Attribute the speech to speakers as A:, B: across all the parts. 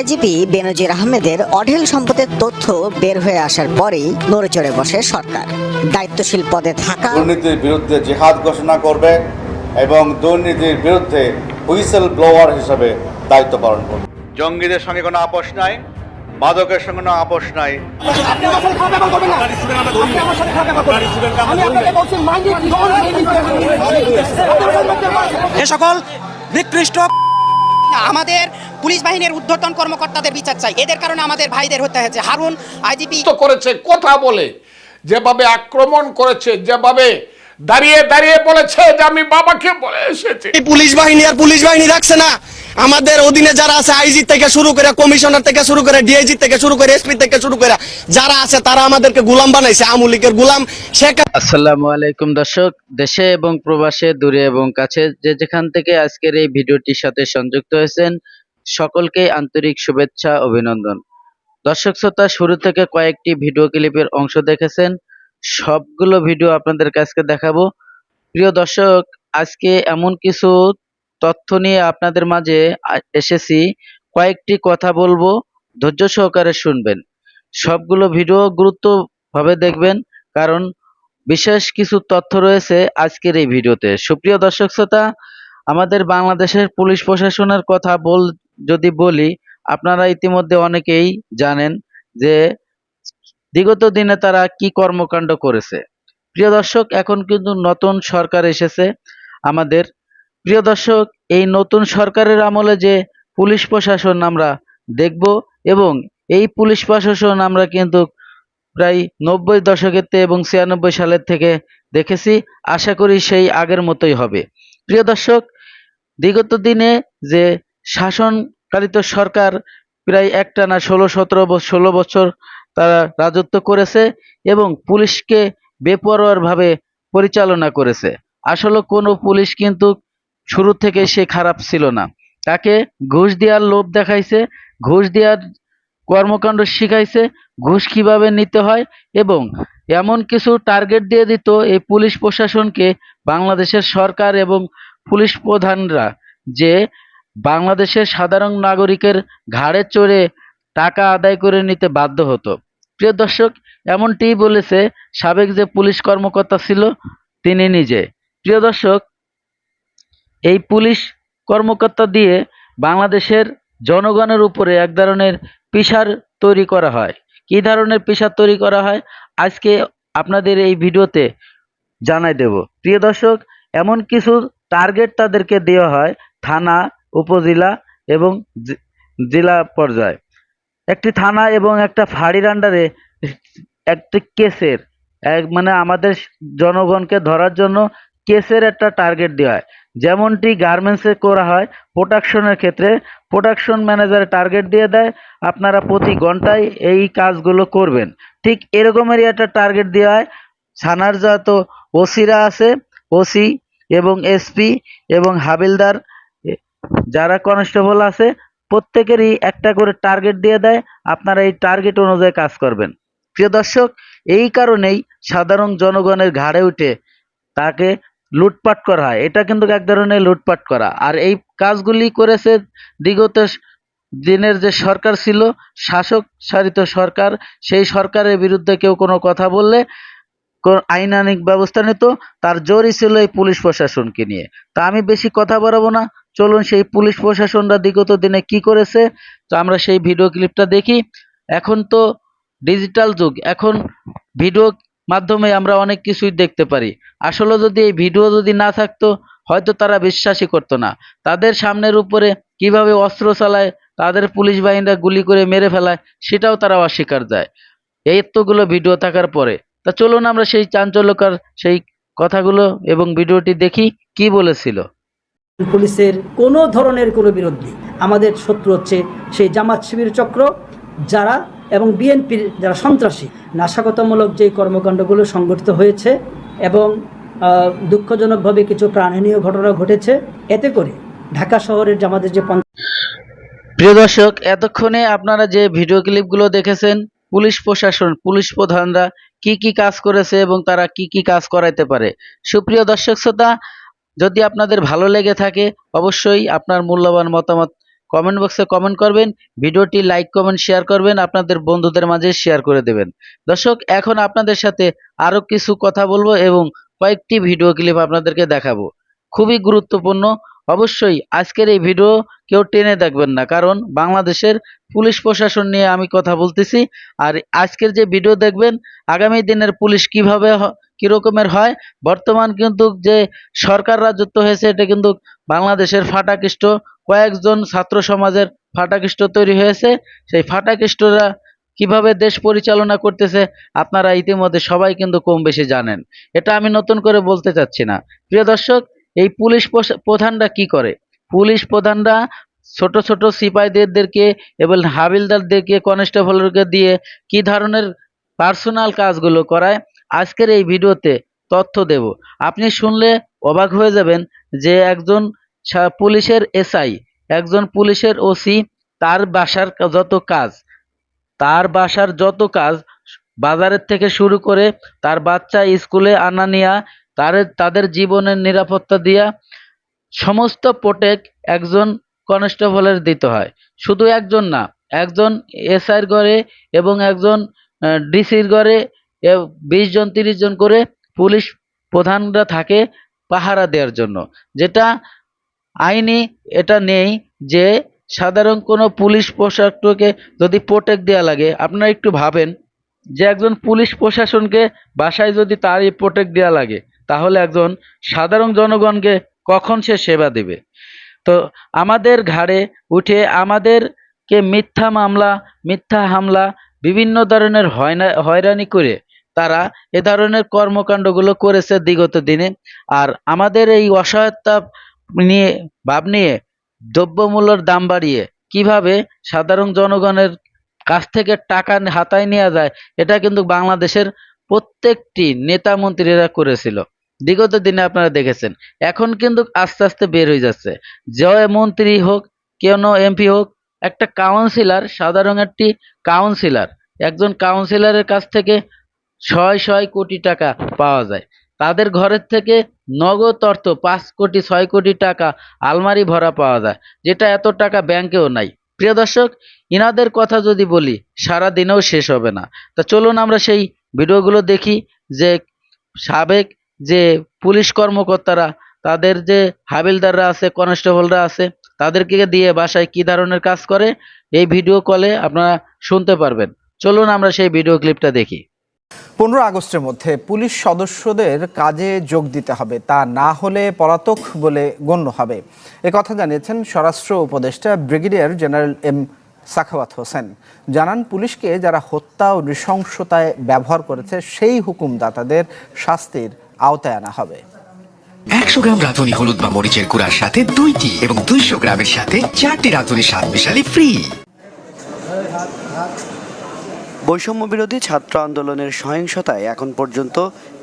A: DIGP বেনজির আহমেদের অঢেল সম্পদের তথ্য বের হয়ে আসার পরেই নড়েচড়ে বসে সরকার। দায়িত্বশীল পদে থাকা
B: দুর্নীতির বিরুদ্ধে জেহাদ ঘোষণা করবে এবং দুর্নীতির বিরুদ্ধে হুইসেল ব্লোয়ার হিসেবে দায়িত্ব পালন করবে। জঙ্গিদের সঙ্গে কোনো আপোষ নাই মাদকের সঙ্গে কোনো আপোষ নাই।
C: এ সকল নিকৃষ্ট আমাদের পুলিশ বাহিনীর উদ্ধর্তন কর্মকর্তাদের বিচার চাই। এদের কারণে আমাদের ভাইদের হতে হয়েছে। হারুন আইজিপি
D: তো করেছে কথা বলে যেভাবে আক্রমণ করেছে যেভাবে দাঁড়িয়ে দাঁড়িয়ে বলেছে যে আমি বাবাকে বলে এসেছি।
E: পুলিশ বাহিনী আর পুলিশ বাহিনী রাখছে না। আমাদের অধীনে যারা আছে আইজি থেকে শুরু করে কমিশনার থেকে শুরু করে ডিআইজি থেকে শুরু করে এসপি থেকে শুরু করে যারা আছে, তারা আমাদেরকে গোলাম বানাইছে, আমুলিকের গোলাম। শেখ
F: আসসালামু আলাইকুম দর্শক, দেশে এবং প্রবাসে, দূরে এবং কাছে যে যেখান থেকে আজকের এই ভিডিওটির সাথে সংযুক্ত হয়েছেন, সকলকে আন্তরিক শুভেচ্ছা, অভিনন্দন। দর্শক শ্রোতা, শুরু থেকে কয়েকটি ভিডিও ক্লিপের অংশ দেখেছেন, সবগুলো ভিডিও আপনাদের কাছকে দেখাবো। প্রিয় দর্শক, আজকে এমন কিছু তথ্য নিয়ে আপনাদের মাঝে এসেছি। কয়েকটি কথা বলব, ধৈর্য সহকারে শুনবেন। সবগুলো ভিডিও গুরুত্বভাবে দেখবেন, কারণ বিশেষ কিছু তথ্য রয়েছে আজকের এই ভিডিওতে। সুপ্রিয় দর্শক শ্রোতা, আমাদের বাংলাদেশের পুলিশ প্রশাসনের কথা বল, যদি বলি, আপনারা ইতিমধ্যে অনেকেই জানেন যে বিগত দিনে তারা কি কর্মকাণ্ড করেছে। প্রিয় দর্শক, এখন কিন্তু নতুন সরকার এসেছে। আমাদের প্রিয় দর্শক, এই নতুন সরকারের আমলে যে পুলিশ প্রশাসন আমরা দেখব এবং এই পুলিশ প্রশাসন আমরা কিন্তু প্রায় নব্বই দশকেতে এবং ছিয়ানব্বই সালের থেকে দেখেছি। আশা করি সেই আগের মতোই হবে। প্রিয় দর্শক, বিগত দিনে যে শাসনকালিত সরকার প্রায় একটানা ষোলো, সতেরো ষোলো বছর তারা রাজত্ব করেছে এবং পুলিশকে বেপরোয়ারভাবে পরিচালনা করেছে। আসলে কোনো পুলিশ কিন্তু শুরু থেকে সে খারাপ ছিল না। তাকে ঘুষ দেওয়ার লোভ দেখাইছে, ঘুষ দেওয়ার কর্মকাণ্ড শিখাইছে, ঘুষ কীভাবে নিতে হয় এবং এমন কিছু টার্গেট দিয়ে দিত এই পুলিশ প্রশাসনকে, বাংলাদেশের সরকার এবং পুলিশ প্রধানরা, যে বাংলাদেশের সাধারণ নাগরিকের ঘাড়ে চড়ে টাকা আদায় করে নিতে বাধ্য হতো। প্রিয় দর্শক, এমনটিই বলেছে সাবেক যে পুলিশ কর্মকর্তা ছিল, তিনি নিজে। প্রিয় দর্শক এই পুলিশ কর্মকর্তা দিয়ে বাংলাদেশের জনগণের উপরে এক ধরনের পেশার তৈরি করা হয়। কী ধরনের পিসার তৈরি করা হয়? আজকে আপনাদের এই ভিডিওতে জানাই দেব। প্রিয় দর্শক, এমন কিছু টার্গেট তাদেরকে দেওয়া হয় থানা, উপজেলা এবং জেলা পর্যায়ে। একটি থানা এবং একটা ফাঁড়ির আন্ডারে একটি কেসের, এক মানে আমাদের জনগণকে ধরার জন্য কেসের একটা টার্গেট দেওয়া হয়। যেমনটি গার্মেন্টসে করা হয় প্রোডাকশনের ক্ষেত্রে প্রোডাকশন ম্যানেজার টার্গেট দিয়ে দেয়, আপনারা প্রতি ঘন্টায় এই কাজগুলো করবেন। ঠিক এরকমেরই একটা টার্গেট দেওয়া হয়। থানার যত ওসিরা আছে, ওসি এবং এসপি এবং হাবিলদার যারা কনস্টেবল আছে, প্রত্যেকেরই একটা করে টার্গেট দিয়ে দেয়। আপনারা এই টার্গেট অনুযায়ী কাজ করবেন। প্রিয় দর্শক, এই কারণেই সাধারণ জনগণের ঘাড়ে উঠে তাকে লুটপাট করা হয়। এটা কিন্তু এক ধরনের লুটপাট করা। আর এই কাজগুলি করেছে বিগত স- দিনের যে সরকার ছিল, শাসক সারিত সরকার, সেই সরকারের বিরুদ্ধে কেউ কোনো কথা বললে আইনানিক ব্যবস্থা নিত। তার জোরই ছিল এই পুলিশ প্রশাসনকে নিয়ে। তা আমি বেশি কথা বাড়াবো না। চলুন সেই পুলিশ প্রশাসনরা বিগত দিনে কি করেছে, তো আমরা সেই ভিডিও ক্লিপটা দেখি। এখন তো ডিজিটাল যুগ। এখন ভিডিও মাধ্যমে আমরা অনেক কিছুই দেখতে পারি। আসলে যদি এই ভিডিও যদি না থাকতো, হয়তো তারা বিশ্বাসই করতো না। তাদের সামনের উপরে কীভাবে অস্ত্র চালায়, তাদের পুলিশ বাহিনীরা গুলি করে মেরে ফেলায়, সেটাও তারা অস্বীকার যায় এই এতগুলো ভিডিও থাকার পরে। তা চলুন আমরা সেই চাঞ্চল্যকর সেই কথাগুলো এবং ভিডিওটি দেখি কি বলেছিল।
G: পুলিশের কোনো ধরনের কোনো বিরোধী আমাদের শত্রু হচ্ছে সেই জামাত শিবির চক্র, যারা এবং বিএনপির যারা সন্ত্রাসী, নাশকতামূলক যে কর্মকাণ্ডগুলো সংগঠিত হয়েছে এবং দুঃখজনকভাবে কিছু প্রাণহানীয় ঘটনা ঘটেছে, এতে করে ঢাকা শহরের আমাদের যে
F: প্রিয় দর্শক, এতক্ষণে আপনারা যে ভিডিও ক্লিপগুলো দেখেছেন, পুলিশ প্রশাসন, পুলিশ প্রধানরা কি কি কাজ করেছে এবং তারা কি কি কাজ করাইতে পারে। সুপ্রিয় দর্শক শ্রোতা, যদি আপনাদের ভালো লেগে থাকে, অবশ্যই আপনার মূল্যবান মতামত কমেন্ট বক্সে কমেন্ট করবেন, ভিডিওটি লাইক, কমেন্ট, শেয়ার করবেন, আপনাদের বন্ধুদের মাঝে শেয়ার করে দেবেন। দর্শক, এখন আপনাদের সাথে আরও কিছু কথা বলব এবং কয়েকটি ভিডিও ক্লিপ আপনাদেরকে দেখাবো। খুবই গুরুত্বপূর্ণ। অবশ্যই আজকের এই ভিডিও কেউ টেনে দেখবেন না, কারণ বাংলাদেশের পুলিশ প্রশাসন নিয়ে আমি কথা বলতেছি। আর আজকের যে ভিডিও দেখবেন, আগামী দিনের পুলিশ কীভাবে কিরকমের হয়? বর্তমান কিন্তু যে সরকার রাজত্ব হয়েছে, এটা কিন্তু বাংলাদেশের ফাটাকৃষ্ট। কয়েকজন ছাত্র সমাজের ফাটাকৃষ্ট তৈরি হয়েছে। সেই ফাটাকৃষ্টরা কীভাবে দেশ পরিচালনা করতেছে, আপনারা ইতিমধ্যে সবাই কিন্তু কম বেশি জানেন। এটা আমি নতুন করে বলতে চাচ্ছি না। প্রিয় দর্শক, এই পুলিশ প্রধানরা কি করে? পুলিশ প্রধানরা ছোট ছোট সিপাহীদেরকে এবং হাবিলদারদেরকে কনস্টেবলকে দিয়ে কি ধরনের পার্সোনাল কাজগুলো করায়? আজকের এই ভিডিওতে তথ্য দেব। আপনি শুনলে অবাক হয়ে যাবেন যে একজন পুলিশের এসআই, একজন পুলিশের ওসি, তার বাসার যত কাজ, তার বাসার যত কাজ বাজারের থেকে শুরু করে তার বাচ্চা স্কুলে আনা নেওয়া তার, তাদের জীবনের নিরাপত্তা দিয়া সমস্ত প্রোটেক্ট একজন কনস্টেবলের দিতে হয়। শুধু একজন না, একজন এসআইয়ের ঘরে এবং একজন ডিসির ঘরে বিশ জন, তিরিশ জন করে পুলিশ প্রধানরা থাকে পাহারা দেওয়ার জন্য। যেটা আইনি এটা নেই যে সাধারণ কোনো পুলিশ পোশাককে যদি প্রোটেক্ট দেওয়া লাগে, আপনারা একটু ভাবেন যে একজন পুলিশ প্রশাসনকে বাসায় যদি তারই প্রোটেক্ট দেওয়া লাগে, তাহলে একজন সাধারণ জনগণকে কখন সে সেবা দেবে? তো আমাদের ঘাড়ে উঠে আমাদেরকে মিথ্যা মামলা, মিথ্যা হামলা বিভিন্ন ধরনের হয়না, হয়রানি করে তারা এ ধরনের কর্মকাণ্ডগুলো করেছে বিগত দিনে। আর আমাদের এই অসহায়তা নিয়ে, ভাব নিয়ে, দ্রব্যমূল্যের দাম বাড়িয়ে কীভাবে সাধারণ জনগণের কাছ থেকে টাকা হাতায় নেওয়া যায়, এটা কিন্তু বাংলাদেশের প্রত্যেকটি নেতা মন্ত্রীরা করেছিল। বিগত দিনে আপনারা দেখেছেন। এখন কিন্তু আস্তে আস্তে বের হয়ে যাচ্ছে। জয় মন্ত্রী হোক, কেন এমপি হোক, একটা কাউন্সিলর সাধারণ একটি কাউন্সিলর একজন কাউন্সিলরের কাছ থেকে ছয় ছয় কোটি টাকা পাওয়া যায়। তাদের ঘরের থেকে নগদ অর্থ পাঁচ কোটি, ছয় কোটি টাকা আলমারি ভরা পাওয়া যায়, যেটা এত টাকা ব্যাংকেও নাই। প্রিয় দর্শক, ইনাদের কথা যদি বলি, সারা দিনেও শেষ হবে না। তা চলুন আমরা সেই ভিডিওগুলো দেখি, যে সাবেক যে পুলিশ কর্মকর্তারা, তাদের যে হাবিলদাররা আছে, কনস্টেবলরা আছে, তাদেরকে দিয়ে বাসায় কি ধরনের কাজ করে, এই ভিডিও কলে আপনারা শুনতে পারবেন। চলুন আমরা সেই ভিডিও ক্লিপটা দেখি।
H: পনেরো আগস্টের মধ্যে পুলিশ সদস্যদের কাজে যোগ দিতে হবে, তা না হলে পলাতক বলে গণ্য হবে। কথা জানিয়েছেন স্বরাষ্ট্র উপদেষ্টা brigadier general M Sakhawat Hossain. জানান, পুলিশকে যারা হত্যা ও নৃশংসতায় ব্যবহার করেছে, সেই হুকুমদাতাদের শাস্তির আওতায় আনা হবে।
I: একশো গ্রাম রাঁধুনি হলুদ বা মরিচের গুঁড়ার সাথে দুইটি এবং দুইশো গ্রামের সাথে চারটি রাঁধুনি স্বাদ মিশালি ফ্রি।
J: বৈষম্য বিরোধী ছাত্র আন্দোলনের সহিংসতায় এখন পর্যন্ত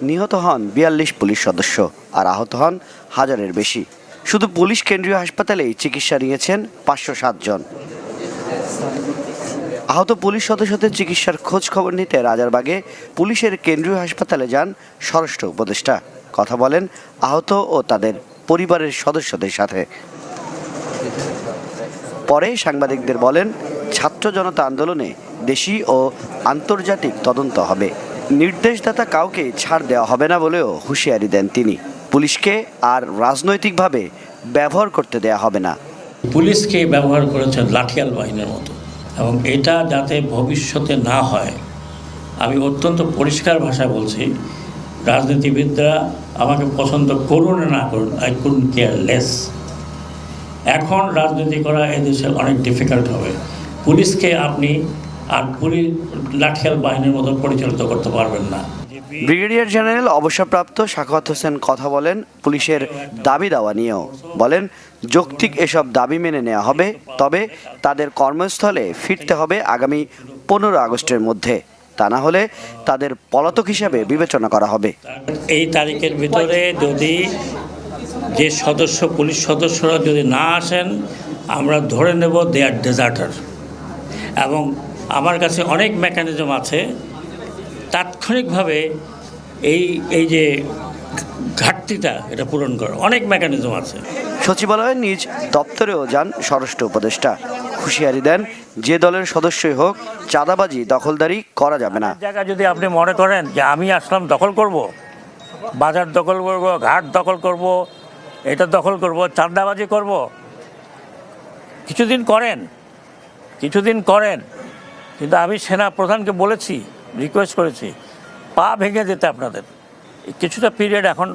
J: নিহত হন বিয়াল্লিশ পুলিশ সদস্য আর আহত হন হাজারের বেশি। শুধু পুলিশ কেন্দ্রীয় হাসপাতালেই চিকিৎসা নিয়েছেন পাঁচশো জন। আহত পুলিশ সদস্যদের চিকিৎসার খোঁজ খবর নিতে রাজারবাগে পুলিশের কেন্দ্রীয় হাসপাতালে যান স্বরাষ্ট্র উপদেষ্টা। কথা বলেন আহত ও তাদের পরিবারের সদস্যদের সাথে। পরে সাংবাদিকদের বলেন, ছাত্র জনতা আন্দোলনে দেশি ও আন্তর্জাতিক তদন্ত হবে। নির্দেশদাতা কাউকে ছাড় দেওয়া হবে না বলেও হুঁশিয়ারি দেন তিনি। পুলিশকে আর রাজনৈতিকভাবে ব্যবহার করতে দেয়া হবে না।
K: পুলিশকে ব্যবহার করেছেন লাঠিয়াল বাহিনীর মতো এবং এটা যাতে ভবিষ্যতে না হয়, আমি অত্যন্ত পরিষ্কার ভাষায় বলছি, রাজনীতিবিদরা আমাকে পছন্দ করুন না করুন, আই কুড কেয়ার লেস এখন রাজনীতি করা এদেশে অনেক ডিফিকাল্ট হবে। পুলিশকে আপনি আর লাঠিয়াল বাহিনীর মতো পরিচালিত করতে পারবেন না।
J: ব্রিগেডিয়ার জেনারেল অবসরপ্রাপ্ত শাখাওয়াত হোসেন কথা বলেন পুলিশের দাবি দাওয়া নিয়েও। বলেন যৌক্তিক এসব দাবি মেনে নেওয়া হবে তবে তাদের কর্মস্থলে ফিরতে হবে আগামী পনেরো আগস্টের মধ্যে। তা না হলে তাদের পলাতক হিসাবে বিবেচনা করা হবে।
K: এই তারিখের ভিতরে যদি যে সদস্য পুলিশ সদস্যরা যদি না আসেন আমরা ধরে নেব দে আর ডেজার্টার। এবং আমার কাছে অনেক মেকানিজম আছে। তাৎক্ষণিকভাবে এই এই যে ঘাটতিটা এটা পূরণ করা অনেক মেকানিজম আছে।
J: সচিবালয়ের নিজ দপ্তরেও যান স্বরাষ্ট্র উপদেষ্টা। হুঁশিয়ারি দেন যে দলের সদস্যই হোক চাঁদাবাজি দখলদারি করা যাবে না।
K: জায়গা যদি আপনি মনে করেন যে আমি আসলাম দখল করব বাজার দখল করব ঘাট দখল করব এটা দখল করব চাঁদাবাজি করব কিছুদিন করেন কিছুদিন করেন কিন্তু আমি সেনা প্রধানকে বলেছি রিকোয়েস্ট করেছি পা ভেঙে যেতে আপনাদের। কিছুটা পিরিয়ড এখন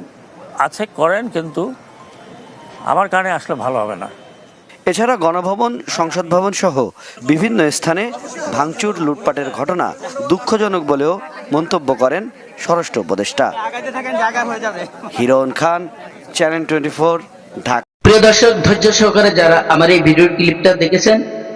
K: আছে করেন কিন্তু আমার কানে আসলে ভালো হবে না।
J: এছাড়া গণভবন সংসদ ভবন সহ বিভিন্ন স্থানে ভাঙচুর লুটপাটের ঘটনা দুঃখজনক বলেও মন্তব্য করেন স্বরাষ্ট্র উপদেষ্টা। Hiron Khan channel twenty four Dhaka.
F: প্রিয় দর্শক ধৈর্য সহকারে যারা আমার এই ভিডিও ক্লিপটা দেখেছেন